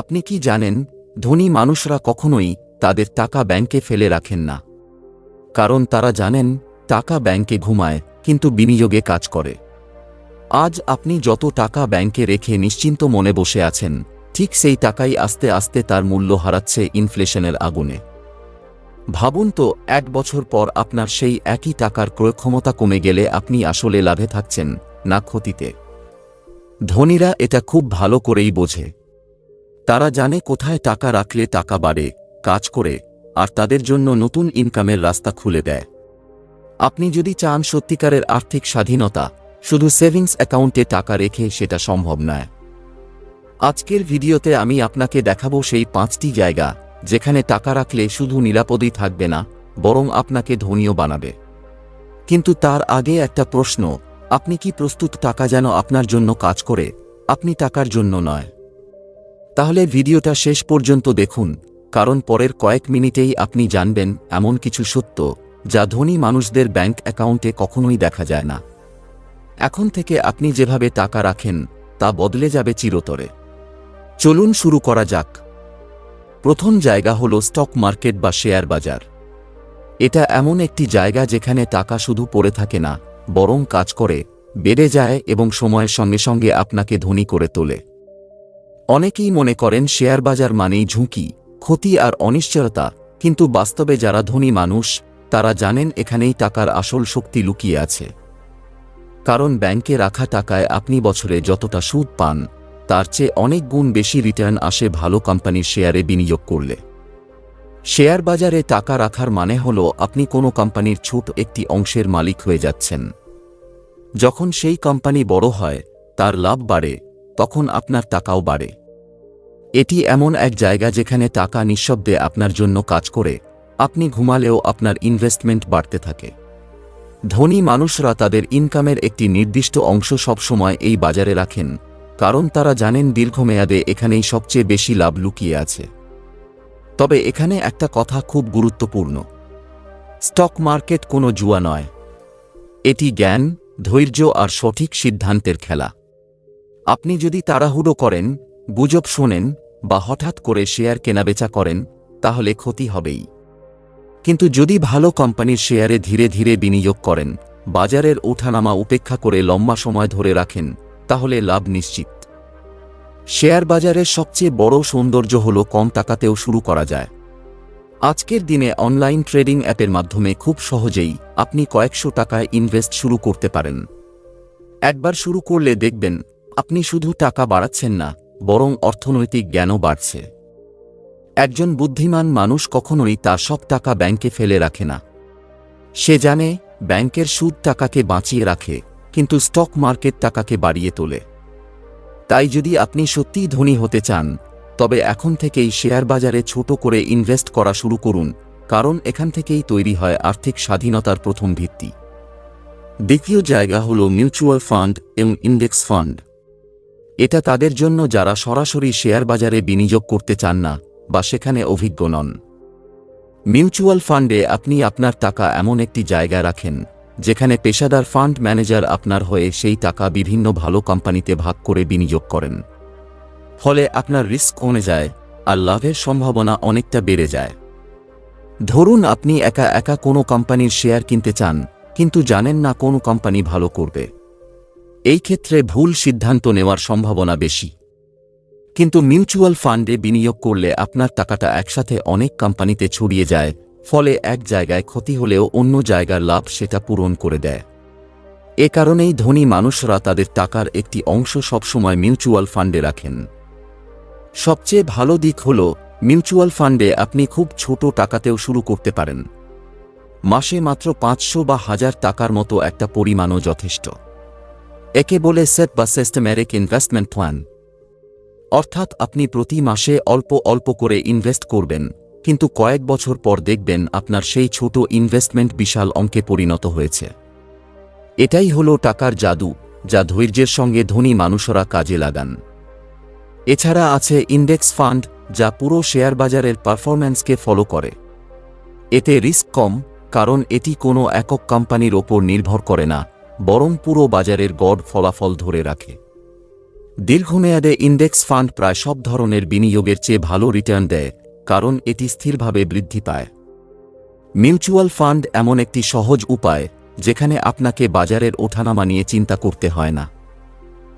আপনি কি জানেন, ধনী মানুষরা কখনোই তাদের টাকা ব্যাংকে ফেলে রাখেন না। কারণ তারা জানেন, টাকা ব্যাংকে ঘুমায়, কিন্তু বিনিয়োগে কাজ করে। আজ আপনি যত টাকা ব্যাংকে রেখে নিশ্চিন্ত মনে বসে আছেন, ঠিক সেই টাকাই আস্তে আস্তে তার মূল্য হারাচ্ছে ইনফ্লেশনের আগুনে। ভাবুন তো, এক বছর পর আপনার সেই একই টাকার ক্রয়ক্ষমতা কমে গেলে আপনি আসলে লাভে থাকছেন, না ক্ষতিতে। ধনীরা এটা খুব ভালো করেই বোঝে। তারা জানে কোথায় টাকা রাখলে টাকা বাড়ে, কাজ করে, আর তাদের জন্য নতুন ইনকামের রাস্তা খুলে দেয়। আপনি যদি চান সত্যিকারের আর্থিক স্বাধীনতা, শুধু সেভিংস অ্যাকাউন্টে টাকা রেখে সেটা সম্ভব নয়। আজকের ভিডিওতে আমি আপনাকে দেখাবো সেই পাঁচটি জায়গা, যেখানে টাকা রাখলে শুধু নিরাপদই থাকবে না, বরং আপনাকে ধনীও বানাবে। কিন্তু তার আগে একটা প্রশ্ন, আপনি কি প্রস্তুত টাকা যেন আপনার জন্য কাজ করে, আপনি টাকার জন্য নয়? তাহলে ভিডিওটা শেষ পর্যন্ত দেখুন, কারণ পরের কয়েক মিনিটেই আপনি জানবেন এমন কিছু সত্য, যা ধনী মানুষদের ব্যাংক অ্যাকাউন্টে কখনোই দেখা যায় না। এখন থেকে আপনি যেভাবে টাকা রাখেন, তা বদলে যাবে চিরতরে। চলুন শুরু করা যাক। প্রথম জায়গা হল স্টক মার্কেট বা শেয়ার বাজার। এটা এমন একটি জায়গা যেখানে টাকা শুধু পড়ে থাকে না, বরং কাজ করে, বেড়ে যায় এবং সময়ের সঙ্গে সঙ্গে আপনাকে ধনী করে তোলে। অনেকেই মনে করেন শেয়ার বাজার মানেই ঝুঁকি, ক্ষতি আর অনিশ্চয়তা, কিন্তু বাস্তবে যারা ধনী মানুষ, তারা জানেন এখানেই টাকার আসল শক্তি লুকিয়ে আছে। কারণ ব্যাংকে রাখা টাকায় আপনি বছরে যতটা সুদ পান, তার চেয়ে অনেক গুণ বেশি রিটার্ন আসে ভালো কোম্পানির শেয়ারে বিনিয়োগ করলে। শেয়ার বাজারে টাকা রাখার মানে হল আপনি কোনো কোম্পানির ছোট একটি অংশের মালিক হয়ে যাচ্ছেন। যখন সেই কোম্পানি বড় হয়, তার লাভ বাড়ে তখন আপনার টাকাও বাড়ে। এটি এমন এক জায়গা যেখানে টাকা নিঃশব্দে আপনার জন্য কাজ করে, আপনি ঘুমালেও আপনার ইনভেস্টমেন্ট বাড়তে থাকে। ধনী মানুষরা তাদের ইনকামের একটি নির্দিষ্ট অংশ সবসময় এই বাজারে রাখেন, কারণ তারা জানেন দীর্ঘমেয়াদে এখানেই সবচেয়ে বেশি লাভ লুকিয়ে আছে। তবে এখানে একটা কথা খুব গুরুত্বপূর্ণ। স্টক মার্কেট কোনো জুয়া নয়। এটি জ্ঞান, ধৈর্য আর সঠিক সিদ্ধান্তের খেলা। আপনি যদি তাড়াহুড়ো করেন, গুজব শোনেন, বা হঠাৎ করে শেয়ার কেনাবেচা করেন, তাহলে ক্ষতি হবেই। কিন্তু যদি ভালো কোম্পানির শেয়ারে ধীরে ধীরে বিনিয়োগ করেন, বাজারের ওঠানামা উপেক্ষা করে লম্বা সময় ধরে রাখেন, তাহলে লাভ নিশ্চিত। শেয়ার বাজারের সবচেয়ে বড় সৌন্দর্য হল কম টাকাতেও শুরু করা যায়। আজকের দিনে অনলাইন ট্রেডিং অ্যাপের মাধ্যমে খুব সহজেই আপনি কয়েকশো টাকায় ইনভেস্ট শুরু করতে পারেন। একবার শুরু করলে দেখবেন আপনি শুধু টাকা বাড়াচ্ছেন না, বরং অর্থনৈতিক জ্ঞানও বাড়ছে। একজন বুদ্ধিমান মানুষ কখনোই তার সব টাকা ব্যাংকে ফেলে রাখে না। সে জানে, ব্যাংকের সুদ টাকাকে বাঁচিয়ে রাখে, কিন্তু স্টক মার্কেট টাকাকে বাড়িয়ে তোলে। তাই যদি আপনি সত্যিই ধনী হতে চান, তবে এখন থেকেই শেয়ার বাজারে ছোট করে ইনভেস্ট করা শুরু করুন, কারণ এখান থেকেই তৈরি হয় আর্থিক স্বাধীনতার প্রথম ভিত্তি। দ্বিতীয় জায়গা হল মিউচুয়াল ফান্ড এবং ইন্ডেক্স ফান্ড। এটা তাদের জন্য যারা সরাসরি শেয়ার বাজারে বিনিয়োগ করতে চান না, বা সেখানে অভিজ্ঞ নন। মিউচুয়াল ফান্ডে আপনি আপনার টাকা এমন একটি জায়গায় রাখেন, যেখানে পেশাদার ফান্ড ম্যানেজার আপনার হয়ে সেই টাকা বিভিন্ন ভালো কোম্পানিতে ভাগ করে বিনিয়োগ করেন। ফলে আপনার রিস্ক কমে যায়, আর লাভের সম্ভাবনা অনেকটা বেড়ে যায়। ধরুন আপনি একা একা কোনো কোম্পানির শেয়ার কিনতে চান, কিন্তু জানেন না কোন কোম্পানি ভালো করবে। এই ক্ষেত্রে ভুল সিদ্ধান্ত নেওয়ার সম্ভাবনা বেশি। কিন্তু মিউচুয়াল ফান্ডে বিনিয়োগ করলে আপনার টাকাটা একসাথে অনেক কোম্পানিতে ছড়িয়ে যায়, ফলে এক জায়গায় ক্ষতি হলেও অন্য জায়গার লাভ সেটা পূরণ করে দেয়। এ কারণেই ধনী মানুষরা তাদের টাকার একটি অংশ সবসময় মিউচুয়াল ফান্ডে রাখেন। সবচেয়ে ভালো দিক হল, মিউচুয়াল ফান্ডে আপনি খুব ছোট টাকাতেও শুরু করতে পারেন। মাসে মাত্র পাঁচশো বা হাজার টাকার মতো একটা পরিমাণও যথেষ্ট। একে বলে সেট বা সিস্টেম্যারিক ইনভেস্টমেন্ট প্ল্যান অর্থাৎ আপনি প্রতি মাসে অল্প অল্প করে ইনভেস্ট করবেন, কিন্তু কয়েক বছর পর দেখবেন আপনার সেই ছোট ইনভেস্টমেন্ট বিশাল অঙ্কে পরিণত হয়েছে। এটাই হলো টাকার জাদু, যা ধৈর্যের সঙ্গে ধনী মানুষরা কাজে লাগান। এছাড়া আছে ইন্ডেক্স ফান্ড যা পুরো শেয়ার বাজারের পারফরম্যান্সকে ফলো করে। এতে রিস্ক কম, কারণ এটি কোনো একক কোম্পানির ওপর নির্ভর করে না। বরং পুরো বাজারের গড় ফলাফল ধরে রাখে। দীর্ঘমেয়াদে ইন্ডেক্স ফান্ড প্রায় সব ধরনের বিনিয়োগের চেয়ে ভালো রিটার্ন দেয়, কারণ এটি স্থিরভাবে বৃদ্ধি পায়। মিউচুয়াল ফান্ড এমন একটি সহজ উপায়, যেখানে আপনাকে বাজারের ওঠানামা নিয়ে চিন্তা করতে হয় না।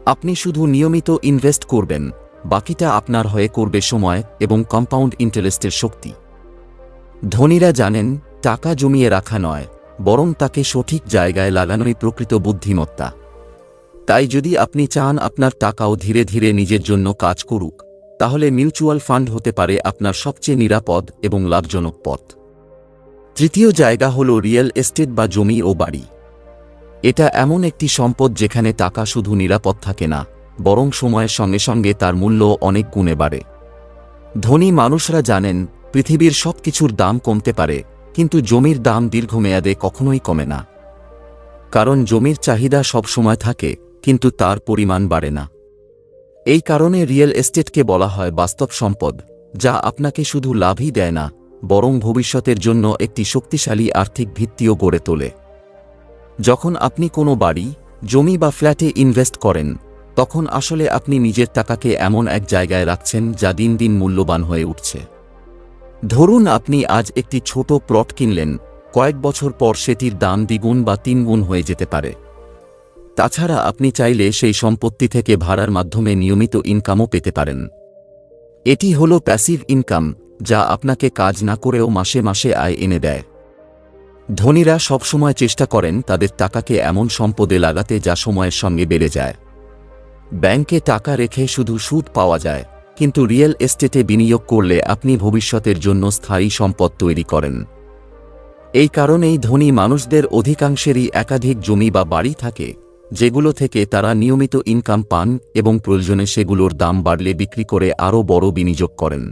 আপনি শুধু নিয়মিত ইনভেস্ট করবেন, বাকিটা আপনার হয়ে করবে সময় এবং কম্পাউন্ড ইন্টারেস্টের শক্তি। ধনীরা জানেন, টাকা জমিয়ে রাখা নয় বরং তাকে সঠিক জায়গায় লাগানোই প্রকৃত বুদ্ধিমত্তা। তাই যদি আপনি চান আপনার টাকাও ধীরে ধীরে নিজের জন্য কাজ করুক, তাহলে মিউচুয়াল ফান্ড হতে পারে আপনার সবচেয়ে নিরাপদ এবং লাভজনক পথ। তৃতীয় জায়গা হল রিয়েল এস্টেট বা জমি ও বাড়ি। এটা এমন একটি সম্পদ যেখানে টাকা শুধু নিরাপদ থাকে না, বরং সময়ের সঙ্গে সঙ্গে তার মূল্য অনেক গুণে বাড়ে। ধনী মানুষরা জানেন, পৃথিবীর সব কিছুর দাম কমতে পারে কিন্তু জমির দাম দীর্ঘমেয়াদে কখনোই কমে না। কারণ জমির চাহিদা সব সময় থাকে, কিন্তু তার পরিমাণ বাড়ে না। এই কারণে রিয়েল এস্টেটকে বলা হয় বাস্তব সম্পদ, যা আপনাকে শুধু লাভই দেয় না, বরং ভবিষ্যতের জন্য একটি শক্তিশালী আর্থিক ভিত্তিও গড়ে তোলে। যখন আপনি কোনো বাড়ি, জমি বা ফ্ল্যাটে ইনভেস্ট করেন, তখন আসলে আপনি নিজের টাকাকে এমন এক জায়গায় রাখছেন যা দিন দিন মূল্যবান হয়ে উঠছে। ধরুন আপনি আজ একটি ছোট প্লট কিনলেন, কয়েক বছর পর সেটির দাম দ্বিগুণ বা তিনগুণ হয়ে যেতে পারে। তাছাড়া আপনি চাইলে সেই সম্পত্তি থেকে ভাড়ার মাধ্যমে নিয়মিত ইনকামও পেতে পারেন। এটি হল প্যাসিভ ইনকাম যা আপনাকে কাজ না করেও মাসে মাসে আয় এনে দেয়। ধনীরা সবসময় চেষ্টা করেন তাদের টাকাকে এমন সম্পদে লাগাতে যা সময়ের সঙ্গে বেড়ে যায়। ব্যাংকে টাকা রেখে শুধু সুদ পাওয়া যায়। কিন্তু রিয়েল এস্টেটে বিনিয়োগ করলে আপনি ভবিষ্যতের জন্য স্থায়ী সম্পদ তৈরি করেন। এই কারণেই ধনী মানুষদের অধিকাংশেরই একাধিক জমি বা বাড়ি থাকে, যেগুলো থেকে তারা নিয়মিত ইনকাম পান এবং প্রয়োজনে সেগুলোর দাম বাড়লে বিক্রি করে আরও বড় বিনিয়োগ করেন।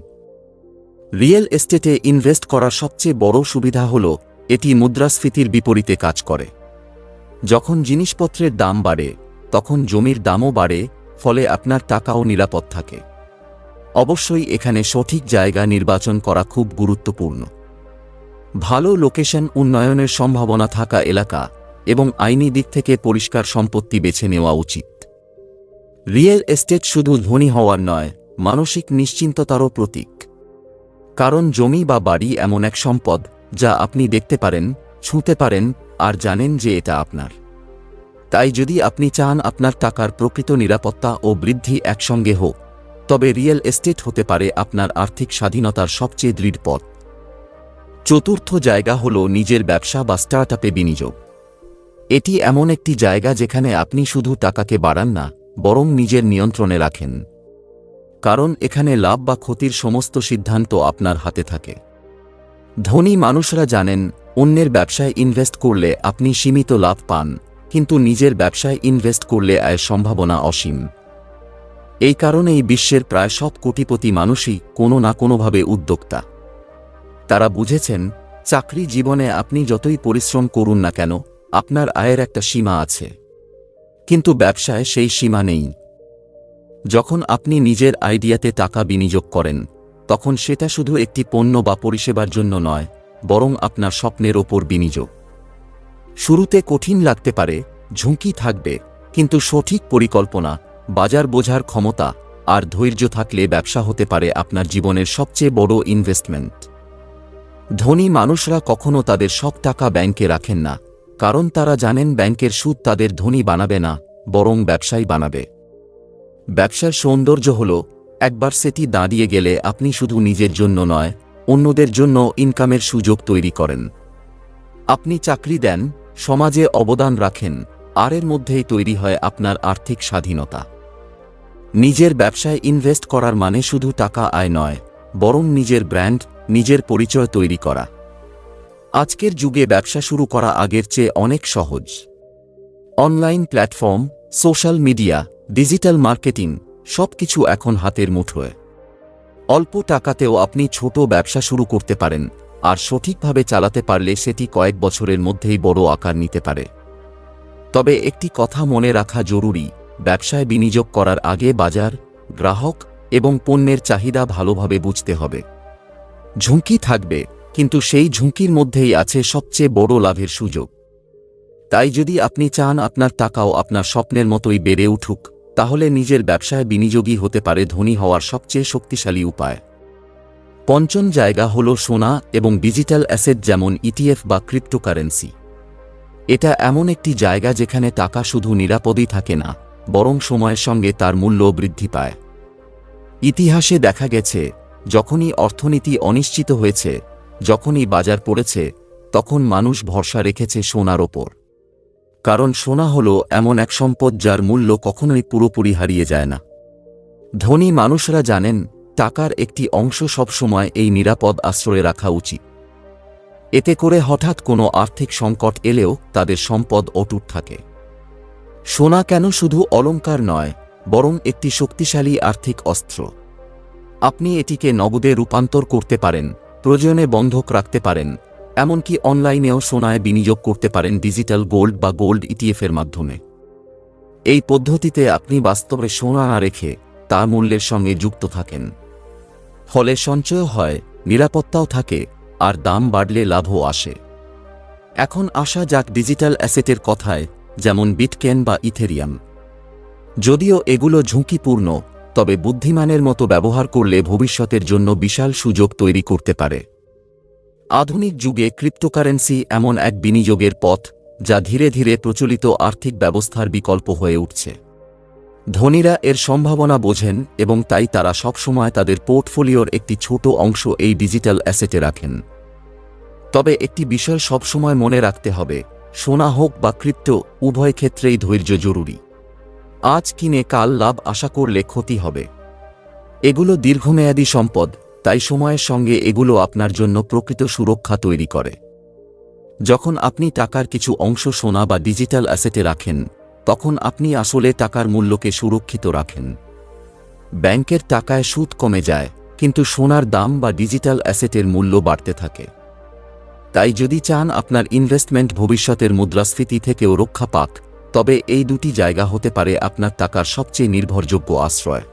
রিয়েল এস্টেটে ইনভেস্ট করার সবচেয়ে বড় সুবিধা হল, এটি মুদ্রাস্ফীতির বিপরীতে কাজ করে। যখন জিনিসপত্রের দাম বাড়ে, তখন জমির দামও বাড়ে, ফলে আপনার টাকাও নিরাপদ থাকে। অবশ্যই এখানে সঠিক জায়গা নির্বাচন করা খুব গুরুত্বপূর্ণ। ভালো লোকেশন উন্নয়নের সম্ভাবনা থাকা এলাকা এবং আইনি দিক থেকে পরিষ্কার সম্পত্তি বেছে নেওয়া উচিত। রিয়েল এস্টেট শুধু ধনী হওয়ার নয়, মানসিক নিশ্চিন্ততারও প্রতীক। কারণ জমি বা বাড়ি এমন এক সম্পদ যা আপনি দেখতে পারেন, ছুঁতে পারেন আর জানেন যে এটা আপনার। তাই যদি আপনি চান আপনার টাকার প্রকৃত নিরাপত্তা ও বৃদ্ধি একসঙ্গে হোক তবে রিয়েল এস্টেট হতে পারে আপনার আর্থিক স্বাধীনতার সবচেয়ে দৃঢ় পথ। চতুর্থ জায়গা হল নিজের ব্যবসা বা স্টার্টআপে বিনিয়োগ। এটি এমন একটি জায়গা যেখানে আপনি শুধু টাকাকে বাড়ান না, বরং নিজের নিয়ন্ত্রণে রাখেন। কারণ এখানে লাভ বা ক্ষতির সমস্ত সিদ্ধান্ত আপনার হাতে থাকে। ধনী মানুষরা জানেন, অন্যের ব্যবসায় ইনভেস্ট করলে আপনি সীমিত লাভ পান, কিন্তু নিজের ব্যবসায় ইনভেস্ট করলে আয়ের সম্ভাবনা অসীম। এই কারণেই বিশ্বের প্রায় সব কোটিপতি মানুষই কোনো না কোনোভাবে উদ্যোক্তা। তারা বুঝেছেন, চাকরি জীবনে আপনি যতই পরিশ্রম করুন না কেন, আপনার আয়ের একটা সীমা আছে। কিন্তু ব্যবসায় সেই সীমা নেই। যখন আপনি নিজের আইডিয়াতে টাকা বিনিয়োগ করেন, তখন সেটা শুধু একটি পণ্য বা পরিষেবার জন্য নয়, বরং আপনার স্বপ্নের ওপর বিনিয়োগ। শুরুতে কঠিন লাগতে পারে, ঝুঁকি থাকবে, কিন্তু সঠিক পরিকল্পনা বাজার বোঝার ক্ষমতা আর ধৈর্য থাকলে ব্যবসা হতে পারে আপনার জীবনের সবচেয়ে বড় ইনভেস্টমেন্ট ধনী মানুষরা কখনো তাদের সব টাকা ব্যাংকে রাখেন না, কারণ তারা জানেন ব্যাংকের সুদ তাদের ধনী বানাবে না, বরং ব্যবসায়ী বানাবে। ব্যবসার সৌন্দর্য হল, একবার সেটি দাঁড়িয়ে গেলে আপনি শুধু নিজের জন্য নয়, অন্যদের জন্য ইনকামের সুযোগ তৈরি করেন। আপনি চাকরি দেন, সমাজে অবদান রাখেন আরের মধ্যেই তৈরি হয় আপনার আর্থিক স্বাধীনতা। নিজের ব্যবসায় ইনভেস্ট করার মানে শুধু টাকা আয় নয়, বরং নিজের ব্র্যান্ড নিজের পরিচয় তৈরি করা। আজকের যুগে ব্যবসা শুরু করা আগের চেয়ে অনেক সহজ। Online platform social media digital marketing সবকিছু এখন হাতের মুঠোয়। অল্প টাকাতেও আপনি ছোট ব্যবসা শুরু করতে পারেন, আর সঠিকভাবে চালাতে পারলে সেটি কয়েক বছরের মধ্যেই বড় আকার নিতে পারে। তবে একটি কথা মনে রাখা জরুরি ব্যবসায় বিনিয়োগ করার আগে বাজার, গ্রাহক এবং পণ্যের চাহিদা ভালোভাবে বুঝতে হবে। ঝুঁকি থাকবে, কিন্তু সেই ঝুঁকির মধ্যেই আছে সবচেয়ে বড় লাভের সুযোগ। তাই যদি আপনি চান আপনার টাকাও আপনার স্বপ্নের মতোই বেড়ে উঠুক, তাহলে নিজের ব্যবসায় বিনিয়োগই হতে পারে ধনী হওয়ার সবচেয়ে শক্তিশালী উপায়। পঞ্চম জায়গা হল সোনা এবং ডিজিটাল অ্যাসেট যেমন ইটিএফ বা ক্রিপ্টোকারেন্সি। এটা এমন একটি জায়গা যেখানে টাকা শুধু নিরাপদই থাকে না বরং সময়ের সঙ্গে তার মূল্য বৃদ্ধি পায়। ইতিহাসে দেখা গেছে, যখনই অর্থনীতি অনিশ্চিত হয়েছে, যখনই বাজার পড়েছে, তখন মানুষ ভরসা রেখেছে সোনার ওপর। কারণ সোনা হল এমন এক সম্পদ যার মূল্য কখনোই পুরোপুরি হারিয়ে যায় না। ধনী মানুষরা জানেন, টাকার একটি অংশ সবসময় এই নিরাপদ আশ্রয়ে রাখা উচিত। এতে করে হঠাৎ কোনো আর্থিক সংকট এলেও তাদের সম্পদ অটুট থাকে। সোনা কেন শুধু অলংকার নয়, বরং একটি শক্তিশালী আর্থিক অস্ত্র। আপনি এটিকে নগদে রূপান্তর করতে পারেন, প্রয়োজনে বন্ধক রাখতে পারেন, এমনকি অনলাইনেও সোনায় বিনিয়োগ করতে পারেন ডিজিটাল গোল্ড বা গোল্ড ইটিএফের মাধ্যমে। এই পদ্ধতিতে আপনি বাস্তবে সোনা না রেখে তা মূল্যের সঙ্গে যুক্ত থাকেন। ফলে সঞ্চয় হয়, নিরাপত্তাও থাকে, আর দাম বাড়লে লাভও আসে। এখন আসা যাক ডিজিটাল অ্যাসেটের কথায় যেমন বিটকেন বা ইথেরিয়াম। যদিও এগুলো ঝুঁকিপূর্ণ, তবে বুদ্ধিমানের মতো ব্যবহার করলে ভবিষ্যতের জন্য বিশাল সুযোগ তৈরি করতে পারে। আধুনিক যুগে ক্রিপ্টোকারেন্সি এমন এক বিনিয়োগের পথ, যা ধীরে ধীরে প্রচলিত আর্থিক ব্যবস্থার বিকল্প হয়ে উঠছে। ধনীরা এর সম্ভাবনা বোঝেন এবং তাই তারা সবসময় তাদের পোর্টফোলিওর একটি ছোট অংশ এই ডিজিটাল অ্যাসেটে রাখেন। তবে একটি বিষয় সবসময় মনে রাখতে হবে সোনা হোক বা কৃত্য, উভয় ক্ষেত্রেই ধৈর্য জরুরি। আজ কিনে কাল লাভ আশা করলে ক্ষতি হবে। এগুলো দীর্ঘমেয়াদী সম্পদ, তাই সময়ের সঙ্গে এগুলো আপনার জন্য প্রকৃত সুরক্ষা তৈরি করে। যখন আপনি টাকার কিছু অংশ সোনা বা ডিজিটাল অ্যাসেটে রাখেন, তখন আপনি আসলে টাকার মূল্যকে সুরক্ষিত রাখেন। ব্যাংকের টাকায় সুদ কমে যায়, কিন্তু সোনার দাম বা ডিজিটাল অ্যাসেটের মূল্য বাড়তে থাকে। তাই যদি চান আপনার ইনভেস্টমেন্ট ভবিষ্যতের মুদ্রাস্ফীতি থেকেও রক্ষা পাক, তবে এই দুটি জায়গা হতে পারে আপনার টাকার সবচেয়ে নির্ভরযোগ্য আশ্রয়।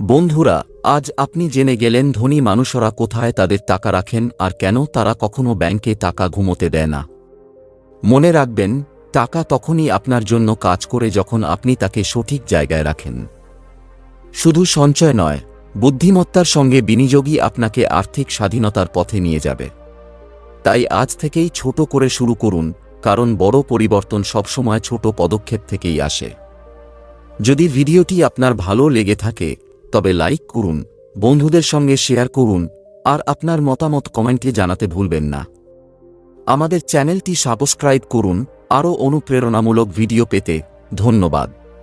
বন্ধুরা, আজ আপনি জেনে গেলেন ধনী মানুষরা কোথায় তাদের টাকা রাখেন আর কেন তারা কখনো ব্যাংকে টাকা ঘুমোতে দেয় না। মনে রাখবেন, টাকা তখনই আপনার জন্য কাজ করে যখন আপনি তাকে সঠিক জায়গায় রাখেন। শুধু সঞ্চয় নয়, বুদ্ধিমত্তার সঙ্গে বিনিয়োগই আপনাকে আর্থিক স্বাধীনতার পথে নিয়ে যাবে। তাই আজ থেকেই ছোট করে শুরু করুন, কারণ বড় পরিবর্তন সবসময় ছোট পদক্ষেপ থেকেই আসে। যদি ভিডিওটি আপনার ভালো লেগে থাকে, তবে লাইক করুন, বন্ধুদের সঙ্গে শেয়ার করুন, আর আপনার মতামত কমেন্টে জানাতে ভুলবেন না। আমাদের চ্যানেলটি সাবস্ক্রাইব করুন, আরও অনুপ্রেরণামূলক ভিডিও পেতে ধন্যবাদ।